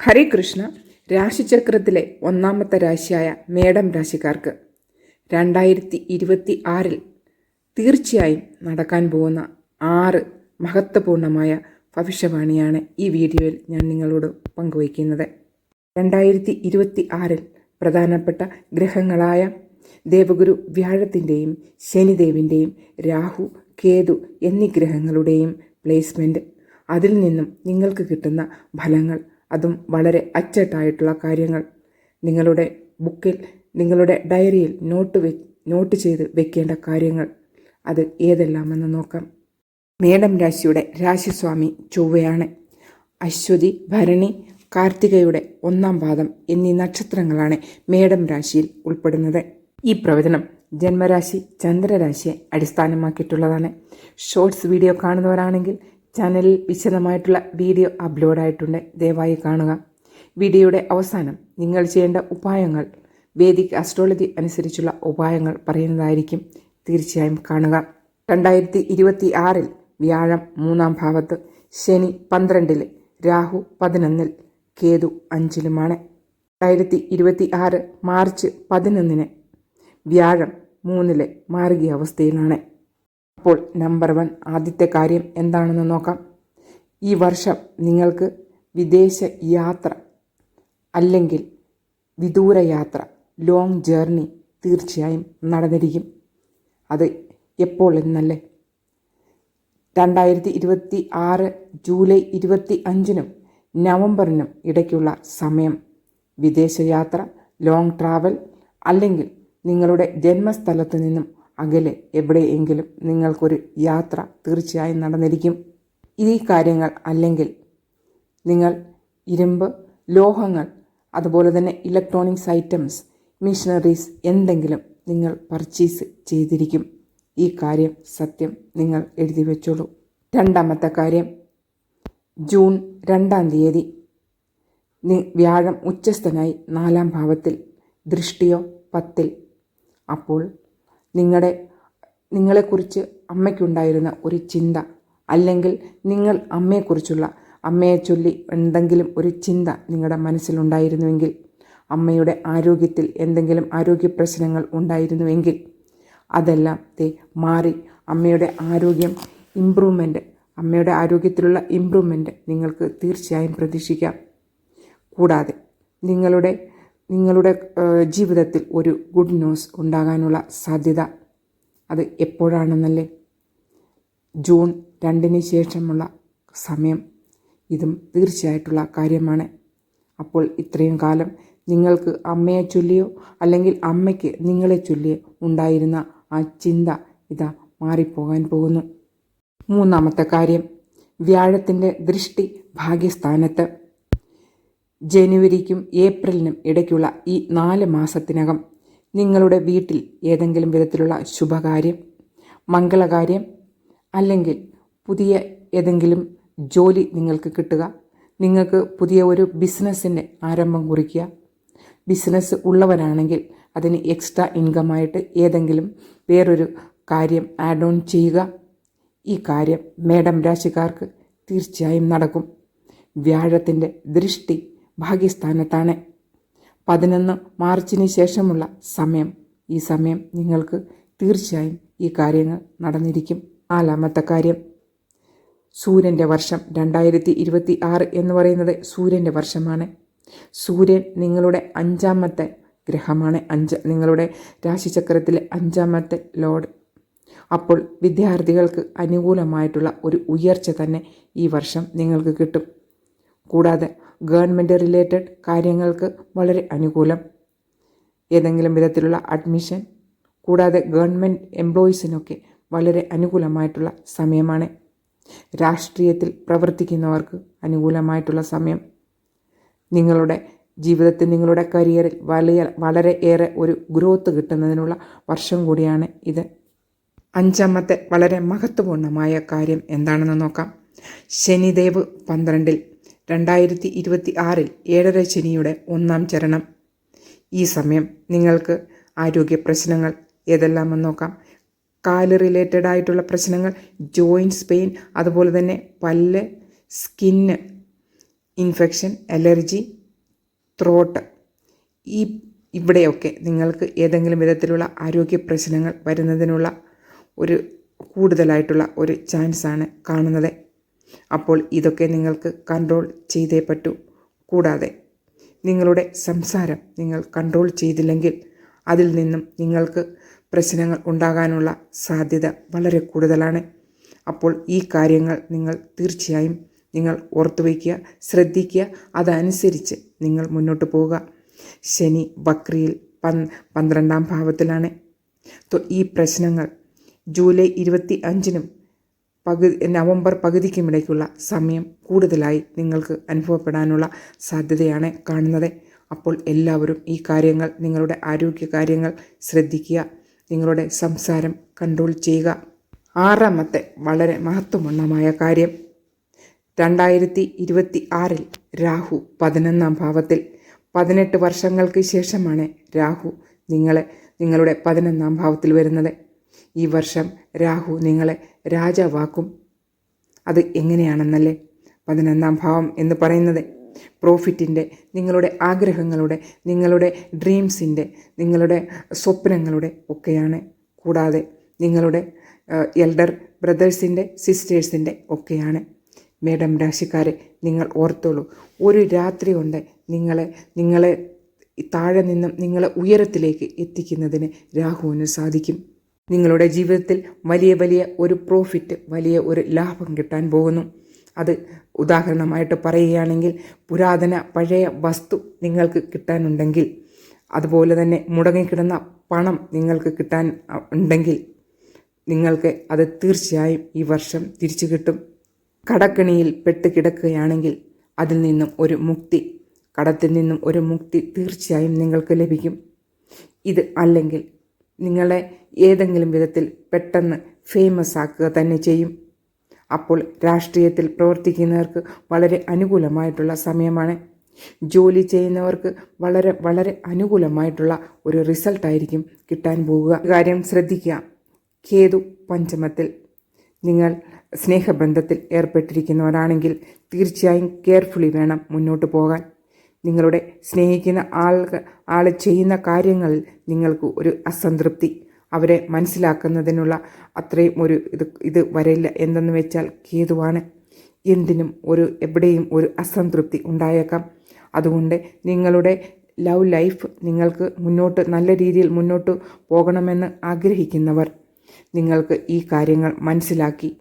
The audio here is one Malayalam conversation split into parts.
ഹരേ കൃഷ്ണ രാശിചക്രത്തിലെ ഒന്നാമത്തെ രാശിയായ മേടം രാശിക്കാർക്ക് രണ്ടായിരത്തി ഇരുപത്തി ആറിൽ തീർച്ചയായും നടക്കാൻ പോകുന്ന ആറ് മഹത്വപൂർണമായ ഭവിഷ്യവാണിയാണ് ഈ വീഡിയോയിൽ ഞാൻ നിങ്ങളോട് പങ്കുവയ്ക്കുന്നത്. രണ്ടായിരത്തി ഇരുപത്തി ആറിൽ പ്രധാനപ്പെട്ട ഗ്രഹങ്ങളായ ദേവഗുരു വ്യാഴത്തിന്റെയും ശനിദേവിന്റെയും രാഹു കേതു എന്നീ ഗ്രഹങ്ങളുടെയും പ്ലേസ്മെന്റ് അതിൽ നിന്നും നിങ്ങൾക്ക് കിട്ടുന്ന ഫലങ്ങൾ അതും വളരെ അച്ചട്ടായിട്ടുള്ള കാര്യങ്ങൾ. നിങ്ങളുടെ ബുക്കിൽ നിങ്ങളുടെ ഡയറിയിൽ നോട്ട് വെ നോട്ട് ചെയ്ത് വെക്കേണ്ട കാര്യങ്ങൾ. അത് ഏതെല്ലാമെന്ന് നോക്കാം. മേടം രാശിയുടെ രാശിസ്വാമി ചൊവ്വയാണ്. അശ്വതി ഭരണി കാർത്തികയുടെ ഒന്നാം പാദം എന്നീ നക്ഷത്രങ്ങളാണ് മേടം രാശിയിൽ ഉൾപ്പെടുന്നത്. ഈ പ്രവചനം ജന്മരാശി ചന്ദ്രരാശിയെ അടിസ്ഥാനമാക്കിയിട്ടുള്ളതാണ്. ഷോർട്സ് വീഡിയോ കാണുന്നവരാണെങ്കിൽ ചാനലിൽ വിശദമായിട്ടുള്ള വീഡിയോ അപ്ലോഡായിട്ടുണ്ട്. ദയവായി കാണുക. വീഡിയോയുടെ അവസാനം നിങ്ങൾ ചെയ്യേണ്ട ഉപായങ്ങൾ വേദിക് അസ്ട്രോളജി അനുസരിച്ചുള്ള ഉപായങ്ങൾ പറയുന്നതായിരിക്കും തീർച്ചയായും കാണുക. രണ്ടായിരത്തി ഇരുപത്തി ആറിൽ വ്യാഴം മൂന്നാം ഭാവത്ത് ശനി പന്ത്രണ്ടിൽ രാഹു പതിനൊന്നിൽ കേതു അഞ്ചിലുമാണ്. രണ്ടായിരത്തി ഇരുപത്തി ആറ് മാർച്ച് പതിനൊന്നിന് വ്യാഴം മൂന്നിലെ മാർഗീയ അവസ്ഥയിലാണ്. അപ്പോൾ നമ്പർ വൺ ആദ്യത്തെ കാര്യം എന്താണെന്ന് നോക്കാം. ഈ വർഷം നിങ്ങൾക്ക് വിദേശ യാത്ര അല്ലെങ്കിൽ വിദൂര യാത്ര ലോങ് ജേർണി തീർച്ചയായും നടന്നിരിക്കും. അത് എപ്പോൾ എന്നല്ലേ? രണ്ടായിരത്തി ഇരുപത്തി ആറ് ജൂലൈ ഇരുപത്തി അഞ്ചിനും നവംബറിനും ഇടയ്ക്കുള്ള സമയം. വിദേശയാത്ര ലോങ് ട്രാവൽ അല്ലെങ്കിൽ നിങ്ങളുടെ ജന്മസ്ഥലത്ത് നിന്നും അകലെ എവിടെയെങ്കിലും നിങ്ങൾക്കൊരു യാത്ര തീർച്ചയായും നടന്നിരിക്കും. ഈ കാര്യങ്ങൾ അല്ലെങ്കിൽ നിങ്ങൾ ഇരുമ്പ് ലോഹങ്ങൾ അതുപോലെ തന്നെ ഇലക്ട്രോണിക്സ് ഐറ്റംസ് മിഷനറീസ് എന്തെങ്കിലും നിങ്ങൾ പർച്ചേസ് ചെയ്തിരിക്കും. ഈ കാര്യം സത്യം നിങ്ങൾ എഴുതി വെച്ചോളൂ. രണ്ടാമത്തെ കാര്യം ജൂൺ രണ്ടാം തീയതി വ്യാഴം ഉച്ചസ്ഥനായി നാലാം ഭാവത്തിൽ ദൃഷ്ടിയോ പത്തിൽ. അപ്പോൾ നിങ്ങളുടെ നിങ്ങളെക്കുറിച്ച് അമ്മയ്ക്കുണ്ടായിരുന്ന ഒരു ചിന്ത അല്ലെങ്കിൽ നിങ്ങൾ അമ്മയെക്കുറിച്ചുള്ള അമ്മയെ ചൊല്ലി എന്തെങ്കിലും ഒരു ചിന്ത നിങ്ങളുടെ മനസ്സിലുണ്ടായിരുന്നുവെങ്കിൽ അമ്മയുടെ ആരോഗ്യത്തിൽ എന്തെങ്കിലും ആരോഗ്യ പ്രശ്നങ്ങൾ ഉണ്ടായിരുന്നുവെങ്കിൽ അതെല്ലാം തേ മാറി അമ്മയുടെ ആരോഗ്യം ഇമ്പ്രൂവ്മെന്റ് അമ്മയുടെ ആരോഗ്യത്തിലുള്ള ഇമ്പ്രൂവ്മെന്റ് നിങ്ങൾക്ക് തീർച്ചയായും പ്രതീക്ഷിക്കാം. കൂടാതെ നിങ്ങളുടെ നിങ്ങളുടെ ജീവിതത്തിൽ ഒരു ഗുഡ് ന്യൂസ് ഉണ്ടാകാനുള്ള സാധ്യത അത് എപ്പോഴാണെന്നല്ലേ? ജൂൺ രണ്ടിന് ശേഷമുള്ള സമയം ഇതും തീർച്ചയായിട്ടുള്ള കാര്യമാണ്. അപ്പോൾ ഇത്രയും കാലം നിങ്ങൾക്ക് അമ്മയെ ചൊല്ലിയോ അല്ലെങ്കിൽ അമ്മയ്ക്ക് നിങ്ങളെ ചൊല്ലിയോ ഉണ്ടായിരുന്ന ആ ചിന്ത ഇതാ മാറിപ്പോകാൻ പോകുന്നു. മൂന്നാമത്തെ കാര്യം വ്യാഴത്തിന്റെ ദൃഷ്ടി ഭാഗ്യസ്ഥാനത്ത്. ജനുവരിക്കും ഏപ്രിലിനും ഇടയ്ക്കുള്ള ഈ നാല് മാസത്തിനകം നിങ്ങളുടെ വീട്ടിൽ ഏതെങ്കിലും വിധത്തിലുള്ള ശുഭകാര്യം മംഗളകാര്യം അല്ലെങ്കിൽ പുതിയ ഏതെങ്കിലും ജോലി നിങ്ങൾക്ക് കിട്ടുക നിങ്ങൾക്ക് പുതിയ ഒരു ബിസിനസ്സിന്റെ ആരംഭം കുറിക്കുക. ബിസിനസ് ഉള്ളവരാണെങ്കിൽ അതിന് എക്സ്ട്രാ ഇൻകമായിട്ട് ഏതെങ്കിലും വേറൊരു കാര്യം ആഡ് ഓൺ ചെയ്യുക. ഈ കാര്യം മേഡം രാശിക്കാർക്ക് തീർച്ചയായും നടക്കും. വ്യാഴത്തിന്റെ ദൃഷ്ടി ഭാഗ്യസ്ഥാനത്താണ്. പതിനൊന്ന് മാർച്ചിന് ശേഷമുള്ള സമയം. ഈ സമയം നിങ്ങൾക്ക് തീർച്ചയായും ഈ കാര്യങ്ങൾ നടന്നിരിക്കും. നാലാമത്തെ കാര്യം. സൂര്യന്റെ വർഷം രണ്ടായിരത്തി ഇരുപത്തി ആറ് എന്ന് പറയുന്നത് സൂര്യന്റെ വർഷമാണ്. സൂര്യൻ നിങ്ങളുടെ അഞ്ചാമത്തെ ഗ്രഹമാണ്. അഞ്ച് നിങ്ങളുടെ രാശിചക്രത്തിലെ അഞ്ചാമത്തെ ലോഡ്. അപ്പോൾ വിദ്യാർത്ഥികൾക്ക് അനുകൂലമായിട്ടുള്ള ഒരു ഉയർച്ച തന്നെ ഈ വർഷം നിങ്ങൾക്ക് കിട്ടും. കൂടാതെ ഗവൺമെന്റ് റിലേറ്റഡ് കാര്യങ്ങൾക്ക് വളരെ അനുകൂലം. ഏതെങ്കിലും വിധത്തിലുള്ള അഡ്മിഷൻ കൂടാതെ ഗവൺമെന്റ് എംപ്ലോയീസിനൊക്കെ വളരെ അനുകൂലമായിട്ടുള്ള സമയമാണ്. രാഷ്ട്രീയത്തിൽ പ്രവർത്തിക്കുന്നവർക്ക് അനുകൂലമായിട്ടുള്ള സമയം. നിങ്ങളുടെ ജീവിതത്തിൽ നിങ്ങളുടെ കരിയറിൽ വലിയ വളരെ ഏറെ ഒരു ഗ്രോത്ത് കിട്ടുന്നതിനുള്ള വർഷം കൂടിയാണ് ഇത്. അഞ്ചാമത്തെ വളരെ മഹത്വപൂർണമായ കാര്യം എന്താണെന്ന് നോക്കാം. ശനിദേവ് പന്ത്രണ്ടിൽ രണ്ടായിരത്തി ഇരുപത്തി ആറിൽ ഏഴര ശനിയുടെ ഒന്നാം ചരണം. ഈ സമയം നിങ്ങൾക്ക് ആരോഗ്യ പ്രശ്നങ്ങൾ ഏതെല്ലാമെന്ന് നോക്കാം. കാൽ റിലേറ്റഡ് ആയിട്ടുള്ള പ്രശ്നങ്ങൾ ജോയിന്റ്സ് പെയിൻ അതുപോലെ തന്നെ പല്ല് സ്കിന്ന് ഇൻഫെക്ഷൻ അലർജി ത്രോട്ട്. ഈ ഇവിടെയൊക്കെ നിങ്ങൾക്ക് ഏതെങ്കിലും വിധത്തിലുള്ള ആരോഗ്യ പ്രശ്നങ്ങൾ വരുന്നതിനുള്ള ഒരു കൂടുതലായിട്ടുള്ള ഒരു ചാൻസാണ് കാണുന്നത്. അപ്പോൾ ഇതൊക്കെ നിങ്ങൾക്ക് കൺട്രോൾ ചെയ്തേ പറ്റൂ. കൂടാതെ നിങ്ങളുടെ സംസാരം നിങ്ങൾ കൺട്രോൾ ചെയ്തില്ലെങ്കിൽ അതിൽ നിന്നും നിങ്ങൾക്ക് പ്രശ്നങ്ങൾ ഉണ്ടാകാനുള്ള സാധ്യത വളരെ കൂടുതലാണ്. അപ്പോൾ ഈ കാര്യങ്ങൾ നിങ്ങൾ തീർച്ചയായും നിങ്ങൾ ഓർത്തു വയ്ക്കുക ശ്രദ്ധിക്കുക. അതനുസരിച്ച് നിങ്ങൾ മുന്നോട്ട് പോവുക. ശനി ബക്രിയിൽ പൻ പന്ത്രണ്ടാം ഭാവത്തിലാണ്. ഈ പ്രശ്നങ്ങൾ ജൂലൈ ഇരുപത്തി അഞ്ചിനും പകുതി നവംബർ പകുതിക്കുമിടയ്ക്കുള്ള സമയം കൂടുതലായി നിങ്ങൾക്ക് അനുഭവപ്പെടാനുള്ള സാധ്യതയാണ് കാണുന്നത്. അപ്പോൾ എല്ലാവരും ഈ കാര്യങ്ങൾ നിങ്ങളുടെ ആരോഗ്യ കാര്യങ്ങൾ ശ്രദ്ധിക്കുക. നിങ്ങളുടെ സംസാരം കൺട്രോൾ ചെയ്യുക. ആറാമത്തെ വളരെ മഹത്വമുള്ളമായ കാര്യം. രണ്ടായിരത്തി ഇരുപത്തി ആറിൽ രാഹു പതിനൊന്നാം ഭാവത്തിൽ. പതിനെട്ട് വർഷങ്ങൾക്ക് ശേഷമാണ് രാഹു നിങ്ങളെ നിങ്ങളുടെ പതിനൊന്നാം ഭാവത്തിൽ വരുന്നത്. ഈ വർഷം രാഹു നിങ്ങളെ രാജാവാക്കും. അത് എങ്ങനെയാണെന്നല്ലേ? പതിനൊന്നാം ഭാവം എന്ന് പറയുന്നത്. പ്രോഫിറ്റിന്റെ നിങ്ങളുടെ ആഗ്രഹങ്ങളുടെ നിങ്ങളുടെ ഡ്രീംസിന്റെ നിങ്ങളുടെ സ്വപ്നങ്ങളുടെ ഒക്കെയാണ്. കൂടാതെ നിങ്ങളുടെ എൽഡർ ബ്രദേഴ്സിന്റെ സിസ്റ്റേഴ്സിന്റെ ഒക്കെയാണ്. മേഡം രാശിക്കാരെ നിങ്ങൾ ഓർത്തോളൂ. ഒരു രാത്രി കൊണ്ട് നിങ്ങളെ നിങ്ങളെ താഴെ നിന്നും നിങ്ങളെ ഉയരത്തിലേക്ക് എത്തിക്കുന്നതിന് രാഹുവിന് സാധിക്കും. നിങ്ങളുടെ ജീവിതത്തിൽ വലിയ വലിയ ഒരു പ്രോഫിറ്റ് വലിയ ഒരു ലാഭം കിട്ടാൻ പോകുന്നു. അത് ഉദാഹരണമായിട്ട് പറയുകയാണെങ്കിൽ പുരാതന പഴയ വസ്തു നിങ്ങൾക്ക് കിട്ടാനുണ്ടെങ്കിൽ അതുപോലെ തന്നെ മുടങ്ങിക്കിടന്ന പണം നിങ്ങൾക്ക് കിട്ടാൻ ഉണ്ടെങ്കിൽ നിങ്ങൾക്ക് അത് തീർച്ചയായും ഈ വർഷം തിരിച്ചു കിട്ടും. കടക്കണിയിൽ പെട്ട് കിടക്കുകയാണെങ്കിൽ അതിൽ നിന്നും ഒരു മുക്തി കടത്തിൽ നിന്നും ഒരു മുക്തി തീർച്ചയായും നിങ്ങൾക്ക് ലഭിക്കും. ഇത് അല്ലെങ്കിൽ നിങ്ങളെ ഏതെങ്കിലും വിധത്തിൽ പെട്ടെന്ന് ഫേമസ് ആക്കുക തന്നെ ചെയ്യും. അപ്പോൾ രാഷ്ട്രീയത്തിൽ പ്രവർത്തിക്കുന്നവർക്ക് വളരെ അനുകൂലമായിട്ടുള്ള സമയമാണ്. ജോലി ചെയ്യുന്നവർക്ക് വളരെ വളരെ അനുകൂലമായിട്ടുള്ള ഒരു റിസൾട്ടായിരിക്കും കിട്ടാൻ പോവുക. കാര്യം ശ്രദ്ധിക്കുക. കേതു പഞ്ചമത്തിൽ നിങ്ങൾ സ്നേഹബന്ധത്തിൽ ഏർപ്പെട്ടിരിക്കുന്നവരാണെങ്കിൽ തീർച്ചയായും കെയർഫുള്ളി വേണം മുന്നോട്ട് പോകാൻ. നിങ്ങളുടെ സ്നേഹിക്കുന്ന ആൾ ആൾ ചെയ്യുന്ന കാര്യങ്ങളിൽ നിങ്ങൾക്ക് ഒരു അസംതൃപ്തി. അവരെ മനസ്സിലാക്കുന്നതിനുള്ള അത്രയും ഒരു ഇത് ഇത് വരില്ല. എന്തെന്ന് വെച്ചാൽ കേതുവാണ്. എന്തിനും ഒരു എവിടെയും ഒരു അസംതൃപ്തി ഉണ്ടായേക്കാം. അതുകൊണ്ട് നിങ്ങളുടെ ലവ് ലൈഫ് നിങ്ങൾക്ക് മുന്നോട്ട് നല്ല രീതിയിൽ മുന്നോട്ട് പോകണമെന്ന് ആഗ്രഹിക്കുന്നവർ നിങ്ങൾക്ക് ഈ കാര്യങ്ങൾ മനസ്സിലാക്കി.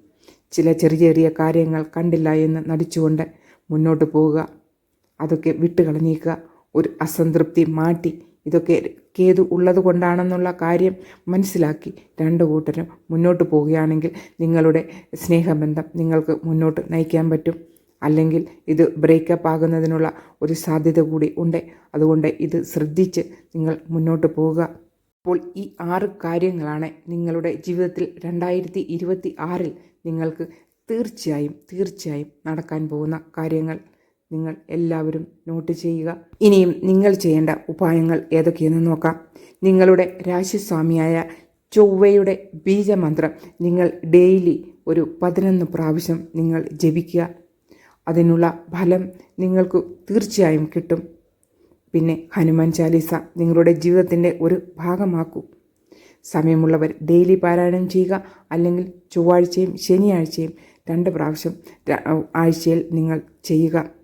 ചില ചെറിയ ചെറിയ കാര്യങ്ങൾ കണ്ടില്ല എന്ന് നടിച്ചുകൊണ്ട് മുന്നോട്ട് പോവുക. അതൊക്കെ വിട്ടുകളഞ്ഞേക്കുക ഒരു അസംതൃപ്തി മാറ്റി. ഇതൊക്കെ കേതു ഉള്ളത് കൊണ്ടാണെന്നുള്ള കാര്യം മനസ്സിലാക്കി രണ്ട് കൂട്ടരും മുന്നോട്ട് പോവുകയാണെങ്കിൽ നിങ്ങളുടെ സ്നേഹബന്ധം നിങ്ങൾക്ക് മുന്നോട്ട് നയിക്കാൻ പറ്റും. അല്ലെങ്കിൽ ഇത് ബ്രേക്കപ്പ് ആകുന്നതിനുള്ള ഒരു സാധ്യത കൂടി ഉണ്ട്. അതുകൊണ്ട് ഇത് ശ്രദ്ധിച്ച് നിങ്ങൾ മുന്നോട്ട് പോവുക. അപ്പോൾ ഈ ആറ് കാര്യങ്ങളാണ് നിങ്ങളുടെ ജീവിതത്തിൽ രണ്ടായിരത്തി ഇരുപത്തി ആറിൽ നിങ്ങൾക്ക് തീർച്ചയായും തീർച്ചയായും നടക്കാൻ പോകുന്ന കാര്യങ്ങൾ. നിങ്ങൾ എല്ലാവരും നോട്ട് ചെയ്യുക. ഇനിയും നിങ്ങൾ ചെയ്യേണ്ട ഉപായങ്ങൾ ഏതൊക്കെയെന്ന് നോക്കാം. നിങ്ങളുടെ രാശിസ്വാമിയായ ചൊവ്വയുടെ ബീജമന്ത്രം നിങ്ങൾ ഡെയിലി ഒരു പതിനൊന്ന് പ്രാവശ്യം നിങ്ങൾ ജപിക്കുക. അതിനുള്ള ഫലം നിങ്ങൾക്ക് തീർച്ചയായും കിട്ടും. പിന്നെ ഹനുമാൻ ചാലീസ നിങ്ങളുടെ ജീവിതത്തിന്റെ ഒരു ഭാഗമാക്കൂ. സമയമുള്ളവർ ഡെയിലി പാരായണം ചെയ്യുക. അല്ലെങ്കിൽ ചൊവ്വാഴ്ചയും ശനിയാഴ്ചയും രണ്ട് പ്രാവശ്യം ആഴ്ചയിൽ നിങ്ങൾ ചെയ്യുക.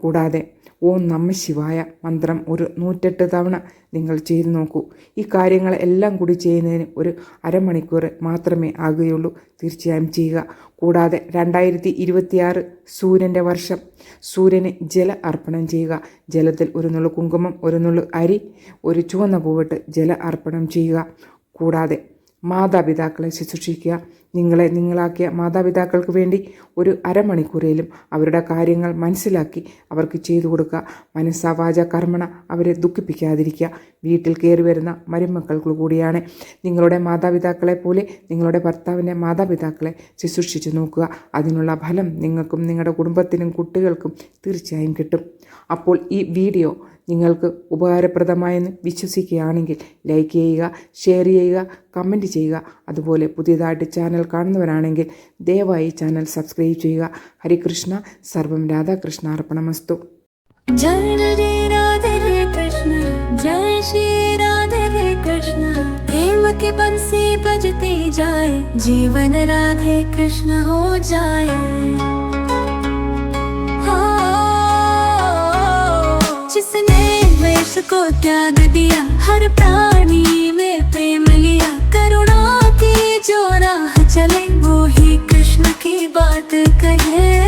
കൂടാതെ ഓം നമ്മ ശിവായ മന്ത്രം ഒരു നൂറ്റെട്ട് തവണ നിങ്ങൾ ചെയ്തു നോക്കൂ. ഈ കാര്യങ്ങളെല്ലാം കൂടി ചെയ്യുന്നതിന് ഒരു അരമണിക്കൂർ മാത്രമേ ആകുകയുള്ളൂ. തീർച്ചയായും ചെയ്യുക. കൂടാതെ രണ്ടായിരത്തി ഇരുപത്തിയാറ് സൂര്യന്റെ വർഷം. സൂര്യന് ജല അർപ്പണം ചെയ്യുക. ജലത്തിൽ ഒരു നുള്ളു കുങ്കുമം ഒരു നുള്ളു അരി ഒരു ചുവന്ന പൂവിട്ട് ജല അർപ്പണം ചെയ്യുക. കൂടാതെ മാതാപിതാക്കളെ ശുശ്രൂഷിക്കുക. നിങ്ങളെ നിങ്ങളാക്കിയ മാതാപിതാക്കൾക്ക് വേണ്ടി ഒരു അരമണിക്കൂറേലും അവരുടെ കാര്യങ്ങൾ മനസ്സിലാക്കി അവർക്ക് ചെയ്തു കൊടുക്കുക. മനസ്സാവാച കർമ്മണ അവരെ ദുഃഖിപ്പിക്കാതിരിക്കുക. വീട്ടിൽ കയറി വരുന്ന മരുമക്കൾക്ക് കൂടിയാണ് നിങ്ങളുടെ മാതാപിതാക്കളെ പോലെ നിങ്ങളുടെ ഭർത്താവിന്റെ മാതാപിതാക്കളെ ശുശ്രൂഷിച്ച് നോക്കുക. അതിനുള്ള ഫലം നിങ്ങൾക്കും നിങ്ങളുടെ കുടുംബത്തിനും കുട്ടികൾക്കും തീർച്ചയായും കിട്ടും. അപ്പോൾ ഈ വീഡിയോ നിങ്ങൾക്ക് ഉപകാരപ്രദമായെന്ന് വിശ്വസിക്കുകയാണെങ്കിൽ ലൈക്ക് ചെയ്യുക ഷെയർ ചെയ്യുക കമൻറ്റ് ചെയ്യുക അതുപോലെ പുതിയതായിട്ട് ചാനൽ ചാനൽ കാണുന്നവരാണെങ്കിൽ ദയവായി ഈ ചാനൽ സബ്സ്ക്രൈബ് ചെയ്യുക ഹരികൃഷ്ണ സർവം രാധാകൃഷ്ണ അർപ്പണമസ്തു जय श्री राधे कृष्ण जय श्री राधे कृष्ण प्रेम की बंसी बजती जाए जीवन राधे कृष्ण हो जाए को त्याग दिया, हर प्राणी में प्रेम लिया। करुणा की जो राह चले वो ही कृष्ण की बात कहे।